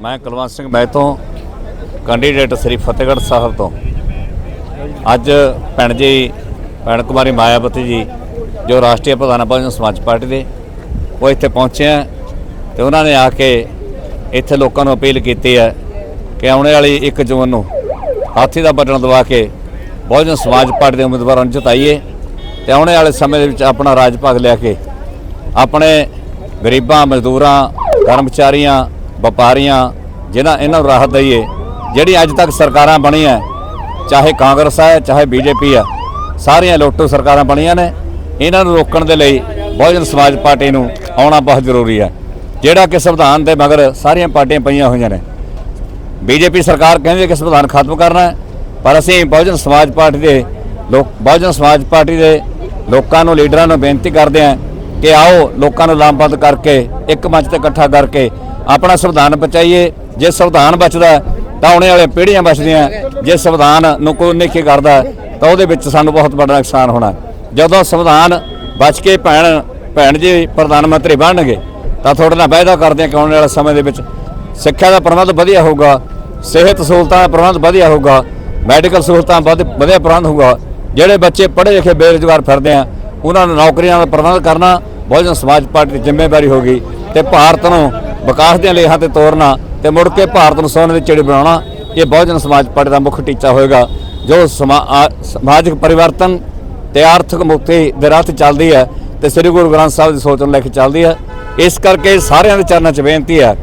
ਮੈਂ ਕੁਲਵੰਤ ਸਿੰਘ ਮੈਥੋਂ ਕੈਂਡੀਡੇਟ ਸ੍ਰੀ ਫਤਿਹਗੜ੍ਹ ਸਾਹਿਬ ਤੋਂ। ਅੱਜ ਭੈਣ ਜੀ, ਭੈਣ ਕੁਮਾਰੀ ਮਾਇਆਵਤੀ ਜੀ, ਜੋ ਰਾਸ਼ਟਰੀ ਪ੍ਰਧਾਨ ਬਹੁਜਨ ਸਮਾਜ ਪਾਰਟੀ ਦੇ, ਉਹ ਇੱਥੇ ਪਹੁੰਚੇ ਆ ਤੇ ਉਹਨਾਂ ਨੇ ਆ ਕੇ ਇੱਥੇ ਲੋਕਾਂ ਨੂੰ ਅਪੀਲ ਕੀਤੀ ਹੈ ਕਿ ਆਉਣੇ ਵਾਲੀ 1 ਜੂਨ ਨੂੰ ਹਾਥੀ ਦਾ ਬਟਨ ਦਬਾ ਕੇ ਬਹੁਜਨ ਸਮਾਜ ਪਾਰਟੀ ਦੇ ਉਮੀਦਵਾਰਾਂ ਨੂੰ ਜਿਤਾਈਏ ਤੇ ਆਉਣੇ ਵਾਲੇ ਸਮੇਂ ਦੇ ਵਿੱਚ ਆਪਣਾ ਰਾਜ ਭਾਗ ਲੈ ਕੇ ਆਪਣੇ ਗਰੀਬਾਂ, ਮਜ਼ਦੂਰਾਂ, ਕਰਮਚਾਰੀਆਂ ਵਪਾਰੀਆਂ ਜਿਹਨਾਂ ਇਹਨਾਂ ਨੂੰ ਰਾਹਤ ਦਈਏ, ਜਿਹੜੀ ਅੱਜ ਤੱਕ ਸਰਕਾਰਾਂ ਬਣੀਆਂ, ਚਾਹੇ ਕਾਂਗਰਸ ਹੈ, ਚਾਹੇ ਬੀਜੇਪੀ ਹੈ, ਸਾਰੀਆਂ ਲੋਟੂ ਸਰਕਾਰਾਂ ਬਣੀਆਂ ਨੇ। ਇਹਨਾਂ ਨੂੰ ਰੋਕਣ ਦੇ ਲਈ ਬਹੁਜਨ ਸਮਾਜ ਪਾਰਟੀ ਨੂੰ ਆਉਣਾ ਬਹੁਤ ਜ਼ਰੂਰੀ ਹੈ। ਜਿਹੜਾ ਕਿ ਸੰਵਿਧਾਨ ਦੇ ਮਗਰ ਸਾਰੀਆਂ ਪਾਰਟੀਆਂ ਪਈਆਂ ਹੋਈਆਂ ਨੇ। ਬੀਜੇਪੀ ਸਰਕਾਰ ਕਹਿੰਦੀ ਹੈ ਕਿ ਸੰਵਿਧਾਨ ਖਤਮ ਕਰਨਾ ਹੈ, ਪਰ ਅਸੀਂ ਬਹੁਜਨ ਸਮਾਜ ਪਾਰਟੀ ਦੇ ਲੋਕ, ਬਹੁਜਨ ਸਮਾਜ ਪਾਰਟੀ ਦੇ ਲੋਕਾਂ ਨੂੰ, ਲੀਡਰਾਂ ਨੂੰ ਬੇਨਤੀ ਕਰਦੇ ਹਾਂ ਕਿ ਆਓ ਲੋਕਾਂ ਨੂੰ ਲਾਮਬੰਦ ਕਰਕੇ, ਇੱਕ ਮੰਚ ਤੇ ਇਕੱਠਾ ਕਰਕੇ ਆਪਣਾ ਸੰਵਿਧਾਨ ਬਚਾਈਏ, ਜੇ ਸੰਵਿਧਾਨ ਬਚਦਾ ਤਾਂ ਆਉਣੇ ਵਾਲੇ ਪੀੜ੍ਹੀਆਂ ਬਚਦੀਆਂ ਜੇ ਸੰਵਿਧਾਨ ਨੂੰ ਕੋਈ ਨਹੀਂ ਕਰਦਾ ਤਾਂ ਉਹਦੇ ਵਿੱਚ ਸਾਨੂੰ ਬਹੁਤ ਵੱਡਾ ਨੁਕਸਾਨ ਹੋਣਾ ਜਦੋਂ ਸੰਵਿਧਾਨ ਬਚ ਕੇ ਭੈਣ ਭੈਣ ਜੀ ਪ੍ਰਧਾਨ ਮੰਤਰੀ ਬਣਨਗੇ, ਤਾਂ ਤੁਹਾਡੇ ਨਾਲ ਵਾਅਦਾ ਕਰਦੇ ਹਾਂ ਕਿ ਆਉਣ ਵਾਲੇ ਸਮੇਂ ਦੇ ਵਿੱਚ ਸਿੱਖਿਆ ਦਾ ਪ੍ਰਬੰਧ ਵਧੀਆ ਹੋਊਗਾ, ਸਿਹਤ ਸਹੂਲਤਾਂ ਦਾ ਪ੍ਰਬੰਧ ਵਧੀਆ ਹੋਊਗਾ, ਮੈਡੀਕਲ ਸਹੂਲਤਾਂ ਵਧ- ਵਧੀਆ ਪ੍ਰਬੰਧ ਹੋਊਗਾ। ਜਿਹੜੇ ਬੱਚੇ ਪੜ੍ਹੇ ਲਿਖੇ ਬੇਰੁਜ਼ਗਾਰ ਫਿਰਦੇ ਆ, ਉਹਨਾਂ ਨੂੰ ਨੌਕਰੀਆਂ ਦਾ ਪ੍ਰਬੰਧ ਕਰਨਾ ਬਹੁਜਨ ਸਮਾਜ ਪਾਰਟੀ ਦੀ ਜ਼ਿੰਮੇਵਾਰੀ ਹੋਗੀ ਤੇ ਭਾਰਤ ਨੂੰ ਵਿਕਾਸ ਦੀਆਂ ਲੇਹਾਂ ਤੇ ਤੋਰਨਾ ਤੇ ਮੁੜ ਕੇ ਭਾਰਤ ਨੂੰ ਸੋਨੇ ਦੀ ਚਿੜੀ ਬਣਾਉਣਾ, ਇਹ ਬਹੁਜਨ ਸਮਾਜ ਪਾਰਟੀ ਦਾ ਮੁੱਖ ਟੀਚਾ ਹੋਏਗਾ, ਜੋ ਸਮਾ- ਸਮਾਜਿਕ ਪਰਿਵਰਤਨ ਤੇ ਆਰਥਿਕ ਮੁਕਤੀ ਦੇ ਰਾਹ ਤੇ ਚੱਲਦੀ ਹੈ ਤੇ ਸ੍ਰੀ ਗੁਰੂ ਗ੍ਰੰਥ ਸਾਹਿਬ ਦੀ ਸੋਚ ਨੂੰ ਲੈ ਕੇ ਚੱਲਦੀ ਹੈ। ਇਸ ਕਰਕੇ ਸਾਰਿਆਂ ਦੇ ਚਰਨਾਂ 'ਚ ਬੇਨਤੀ ਹੈ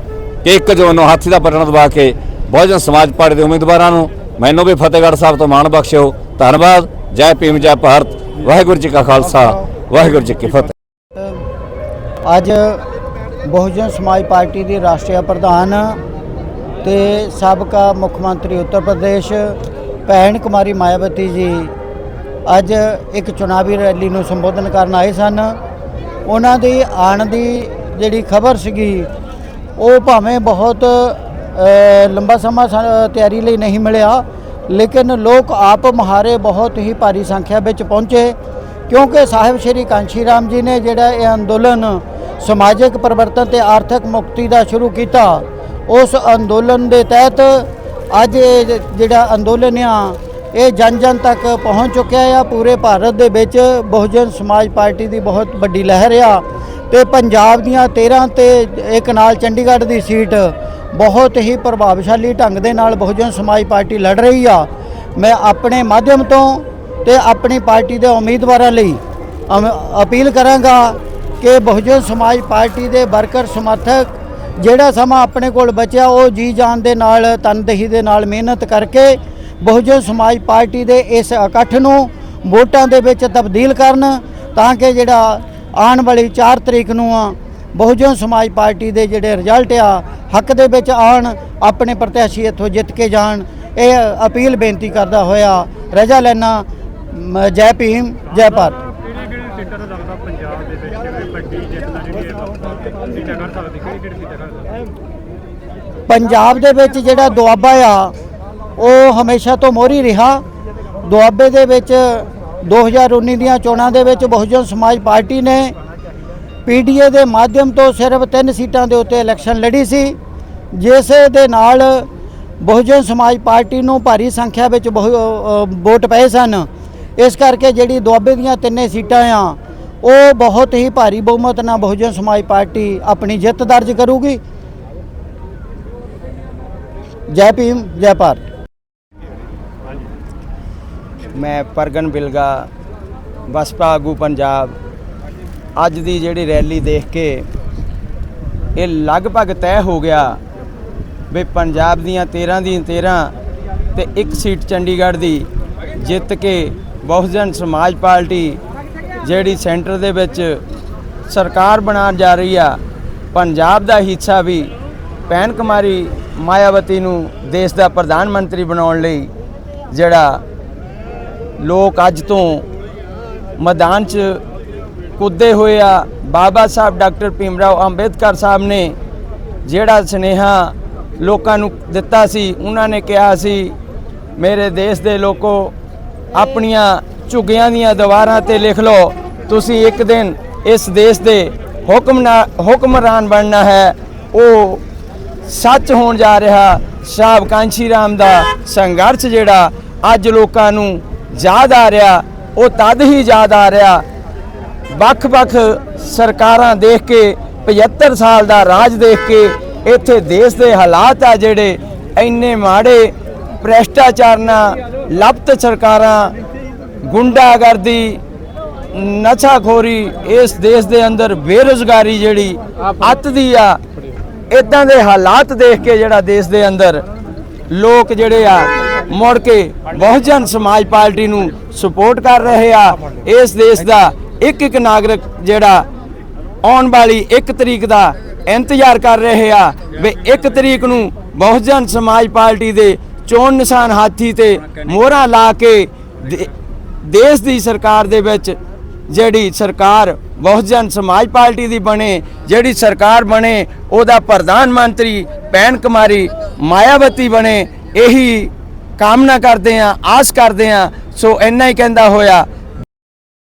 ਕਿ ਇੱਕ ਜੂਨ ਨੂੰ ਹਾਥੀ ਦਾ ਬਟਨ ਦਬਾ ਕੇ ਬਹੁਜਨ ਸਮਾਜ ਪਾਰਟੀ ਦੇ ਉਮੀਦਵਾਰਾਂ ਨੂੰ ਮੈਨੂੰ ਵੀ ਫਤਿਹਗੜ੍ਹ ਸਾਹਿਬ ਤੋਂ ਮਾਣ ਬਖਸ਼ਿਓ। ਧੰਨਵਾਦ। ਜੈ ਭੀਮ, ਜੈ ਭਾਰਤ। ਵਾਹਿਗੁਰੂ ਜੀ ਕਾ ਖਾਲਸਾ। ਵਾਹਿਗੁਰੂ ਜੀ ਕੀ ਫਤਿਹ। ਅੱਜ ਬਹੁਜਨ ਸਮਾਜ ਪਾਰਟੀ ਦੀ ਰਾਸ਼ਟਰੀ ਪ੍ਰਧਾਨ ਤੇ ਸਾਬਕਾ ਮੁੱਖ ਮੰਤਰੀ ਉੱਤਰ ਪ੍ਰਦੇਸ਼ ਭੈਣ ਕੁਮਾਰੀ ਮਾਇਆਵਤੀ ਜੀ ਅੱਜ ਇੱਕ ਚੁਣਾਵੀ ਰੈਲੀ ਨੂੰ ਸੰਬੋਧਨ ਕਰਨ ਆਏ ਸਨ। ਉਹਨਾਂ ਦੀ ਆਉਣ ਦੀ ਜਿਹੜੀ ਖਬਰ ਸੀਗੀ, ਉਹ ਭਾਵੇਂ ਬਹੁਤ ਲੰਬਾ ਸਮਾਂ ਸਾ- ਤਿਆਰੀ ਲਈ ਨਹੀਂ ਮਿਲਿਆ, ਲੇਕਿਨ ਲੋਕ ਆਪ ਮਹਾਰੇ ਬਹੁਤ ਹੀ ਭਾਰੀ ਸੰਖਿਆ ਵਿੱਚ ਪਹੁੰਚੇ, ਕਿਉਂਕਿ ਸਾਹਿਬ ਸ਼੍ਰੀ ਕਾਂਸ਼ੀ ਰਾਮ ਜੀ ਨੇ ਜਿਹੜਾ ਇਹ ਅੰਦੋਲਨ ਸਮਾਜਿਕ ਪਰਿਵਰਤਨ ਤੇ ਆਰਥਿਕ ਮੁਕਤੀ ਦਾ ਸ਼ੁਰੂ ਕੀਤਾ। ਉਸ ਅੰਦੋਲਨ ਦੇ ਤਹਿਤ ਅੱਜ ਇਹ ਜਿਹੜਾ ਅੰਦੋਲਨ ਆ, ਇਹ ਜਨ ਜਨ ਤੱਕ ਪਹੁੰਚ ਚੁੱਕਿਆ ਆ। ਪੂਰੇ ਭਾਰਤ ਦੇ ਵਿੱਚ ਬਹੁਜਨ ਸਮਾਜ ਪਾਰਟੀ ਦੀ ਬਹੁਤ ਵੱਡੀ ਲਹਿਰ ਆ ਤੇ ਪੰਜਾਬ ਦੀਆਂ 13 ਤੇ ਇੱਕ ਨਾਲ ਚੰਡੀਗੜ੍ਹ ਦੀ ਸੀਟ ਬਹੁਤ ਹੀ ਪ੍ਰਭਾਵਸ਼ਾਲੀ ਢੰਗ ਦੇ ਨਾਲ ਬਹੁਜਨ ਸਮਾਜ ਪਾਰਟੀ ਲੜ ਰਹੀ ਆ। ਮੈਂ ਆਪਣੇ ਮਾਧਿਅਮ ਤੋਂ ਤੇ ਆਪਣੀ ਪਾਰਟੀ ਦੇ ਉਮੀਦਵਾਰਾਂ ਲਈ ਅਮ- ਅਪੀਲ ਕਰਾਂਗਾ ਕਿ ਬਹੁਜਨ ਸਮਾਜ ਪਾਰਟੀ ਦੇ ਵਰਕਰ ਸਮਰਥਕ ਜਿਹੜਾ ਸਮਾਂ ਆਪਣੇ ਕੋਲ ਬਚਿਆ, ਉਹ ਜੀ ਜਾਨ ਦੇ ਨਾਲ, ਤਨਦੇਹੀ ਦੇ ਨਾਲ ਮਿਹਨਤ ਕਰਕੇ ਬਹੁਜਨ ਸਮਾਜ ਪਾਰਟੀ ਦੇ ਇਸ ਇਕੱਠ ਨੂੰ ਵੋਟਾਂ ਦੇ ਵਿੱਚ ਤਬਦੀਲ ਕਰਨ ਤਾਂ ਕਿ ਜਿਹੜਾ ਆਉਣ ਵਾਲੀ 4 ਤਰੀਕ ਨੂੰ ਆ, ਬਹੁਜਨ ਸਮਾਜ ਪਾਰਟੀ ਦੇ ਜਿਹੜੇ ਰਿਜ਼ਲਟ ਆ, ਹੱਕ ਦੇ ਵਿੱਚ ਆਣ ਆਪਣੇ ਪ੍ਰਤਿਆਸ਼ੀ ਇੱਥੋਂ ਜਿੱਤ ਕੇ ਜਾਣ, ਇਹ ਅਪੀਲ ਬੇਨਤੀ ਕਰਦਾ ਹੋਇਆ, ਰਜਾ ਲੈਣਾ ਮ- ਜੈ ਭੀਮ, ਜੈ ਭਾਰਤ ਕਿਹੜੀ ਕਿਹੜੀ ਸੀਟਾਂ ਤੋਂ ਲੱਗਦਾ ਪੰਜਾਬ ਦੇ ਵਿੱਚ ਜਿਹੜੀ ਵੱਡੀ ਜਿੱਤ ਦਾ ਜਿਹੜੀ ਇਹ ਆਪਾਂ ਕਰ ਸਕਦੀ ਕਿਹੜੀ ਕਿਹੜੀ ਸੀਟਾਂ ਕਰ ਸਕਦੀ ਪੰਜਾਬ ਦੇ ਵਿੱਚ ਜਿਹੜਾ ਦੁਆਬਾ ਆ, ਉਹ ਹਮੇਸ਼ਾ ਤੋਂ ਮੋਹਰੀ ਰਿਹਾ। ਦੁਆਬੇ ਦੇ ਵਿੱਚ 2019 ਦੀਆਂ ਚੋਣਾਂ ਦੇ ਵਿੱਚ ਬਹੁਜਨ ਸਮਾਜ ਪਾਰਟੀ ਨੇ ਪੀਡੀਏ ਦੇ ਮਾਧਿਅਮ ਤੋਂ ਸਿਰਫ ਤਿੰਨ ਸੀਟਾਂ ਦੇ ਉੱਤੇ ਇਲੈਕਸ਼ਨ ਲੜੀ ਸੀ। ਜਿਸ ਦੇ ਨਾਲ ਬਹੁਜਨ ਸਮਾਜ ਪਾਰਟੀ ਨੂੰ ਭਾਰੀ ਸੰਖਿਆ ਵਿੱਚ ਬਹੁ- ਵੋਟ ਪਏ ਸਨ। ਇਸ ਕਰਕੇ ਜਿਹੜੀ ਦੁਆਬੇ ਦੀਆਂ ਤਿੰਨੇ ਸੀਟਾਂ ਆ ਉਹ ਬਹੁਤ ਹੀ ਭਾਰੀ ਬਹੁਮਤ ਨਾਲ ਬਹੁਜਨ ਸਮਾਜ ਪਾਰਟੀ ਆਪਣੀ ਜਿੱਤ ਦਰਜ ਕਰੂਗੀ। ਜੈ ਭੀਮ, ਜੈ ਭਾਰਤ। ਮੈਂ ਪਰਗਨ ਬਿਲਗਾ ਬਸਪਾ ਆਗੂ ਪੰਜਾਬ। ਅੱਜ ਦੀ ਜਿਹੜੀ ਰੈਲੀ ਦੇਖ ਕੇ ਇਹ ਲਗਭਗ ਤੈਅ ਹੋ ਗਿਆ ਵੀ ਪੰਜਾਬ ਦੀਆਂ 13 ਦੀਆਂ 13 ਤੇ ਇੱਕ ਸੀਟ ਚੰਡੀਗੜ੍ਹ ਦੀ ਜਿੱਤ ਕੇ ਬਹੁਜਨ ਸਮਾਜ ਪਾਰਟੀ ਜਿਹੜੀ ਸੈਂਟਰ ਦੇ ਵਿੱਚ ਸਰਕਾਰ ਬਣਾਉਣ ਜਾ ਰਹੀ ਆ, ਪੰਜਾਬ ਦਾ ਹਿੱਸਾ ਵੀ ਭੈਣ ਕੁਮਾਰੀ ਮਾਇਆਵਤੀ ਨੂੰ ਦੇਸ਼ ਦਾ ਪ੍ਰਧਾਨ ਮੰਤਰੀ ਬਣਾਉਣ ਲਈ ਜਿਹੜਾ ਲੋਕ ਅੱਜ ਤੋਂ ਮੈਦਾਨ 'ਚ ਕੁੱਦੇ ਹੋਏ ਆ, ਬਾਬਾ ਸਾਹਿਬ ਡਾਕਟਰ ਭੀਮਰਾਓ ਅੰਬੇਦਕਰ ਸਾਹਿਬ ਨੇ ਜਿਹੜਾ ਸਨੇਹਾ ਲੋਕਾਂ ਨੂੰ ਦਿੱਤਾ ਸੀ, ਉਹਨਾਂ ਨੇ ਕਿਹਾ ਸੀ, ਮੇਰੇ ਦੇਸ਼ ਦੇ ਲੋਕੋ, ਆਪਣੀਆਂ ਝੁੱਗੀਆਂ ਦੀਆਂ ਦੀਵਾਰਾਂ ਤੇ ਲਿਖ ਲਓ, ਤੁਸੀਂ ਇੱਕ ਦਿਨ ਇਸ ਦੇਸ਼ ਦੇ ਹੁਕਮਨਾ ਹੁਕਮਰਾਨ ਬਣਨਾ ਹੈ। ਉਹ ਸੱਚ ਹੋਣ ਜਾ ਰਿਹਾ ਸ਼ਾਹਬ ਕਾਂਸ਼ੀ ਰਾਮ ਦਾ ਸੰਘਰਸ਼ ਜਿਹੜਾ ਅੱਜ ਲੋਕਾਂ ਨੂੰ ਯਾਦ ਆ ਰਿਹਾ, ਉਹ ਤਦ ਹੀ ਯਾਦ ਆ ਰਿਹਾ। ਵੱਖ-ਵੱਖ ਸਰਕਾਰਾਂ ਦੇਖ ਕੇ 75 ਸਾਲ ਦਾ ਰਾਜ ਦੇਖ ਕੇ, ਇੱਥੇ ਦੇਸ਼ ਦੇ ਹਾਲਾਤ ਆ ਜਿਹੜੇ ਇੰਨੇ ਮਾੜੇ ਭ੍ਰਿਸ਼ਟਾਚਾਰ ਨਾਲ ਲਪਤ ਸਰਕਾਰਾਂ ਗੁੰਡਾਗਰਦੀ, ਨਸ਼ਾਖੋਰੀ, ਇਸ ਦੇਸ਼ ਦੇ ਅੰਦਰ ਬੇਰੁਜ਼ਗਾਰੀ ਜਿਹੜੀ ਅੱਤ ਦੀ ਆ ਇਦਾਂ ਦੇ ਹਾਲਾਤ ਦੇਖ ਕੇ ਜਿਹੜਾ ਦੇਸ਼ ਦੇ ਅੰਦਰ ਲੋਕ ਜਿਹੜੇ ਆ, ਮੁੜ ਕੇ ਬਹੁਜਨ ਸਮਾਜ ਪਾਰਟੀ ਨੂੰ ਸਪੋਰਟ ਕਰ ਰਹੇ ਆ। ਇਸ ਦੇਸ਼ ਦਾ ਇੱਕ ਇੱਕ ਨਾਗਰਿਕ ਜਿਹੜਾ ਆਉਣ ਵਾਲੀ 1 ਤਰੀਕ ਦਾ ਇੰਤਜ਼ਾਰ ਕਰ ਰਹੇ ਆ ਵੀ 1 ਤਰੀਕ ਨੂੰ ਬਹੁਜਨ ਸਮਾਜ ਪਾਰਟੀ ਦੇ ਚੋਣ ਨਿਸ਼ਾਨ ਹਾਥੀ ਤੇ ਮੋਹਰਾਂ ਲਾ ਕੇ ਦੇਸ਼ ਦੀ ਸਰਕਾਰ ਦੇ ਵਿੱਚ ਜਿਹੜੀ ਸਰਕਾਰ, ਬਹੁਜਨ ਸਮਾਜ ਪਾਰਟੀ ਦੀ ਬਣੇ, ਜਿਹੜੀ ਸਰਕਾਰ ਬਣੇ, ਉਹਦਾ ਪ੍ਰਧਾਨ ਮੰਤਰੀ, ਭੈਣ ਕੁਮਾਰੀ, ਮਾਇਆਵਤੀ ਬਣੇ, ਇਹੀ ਕਾਮਨਾ ਕਰਦੇ ਆ ਆਸ ਕਰਦੇ ਆ ਸੋ ਇੰਨਾ ਹੀ ਕਹਿੰਦਾ ਹੋਇਆ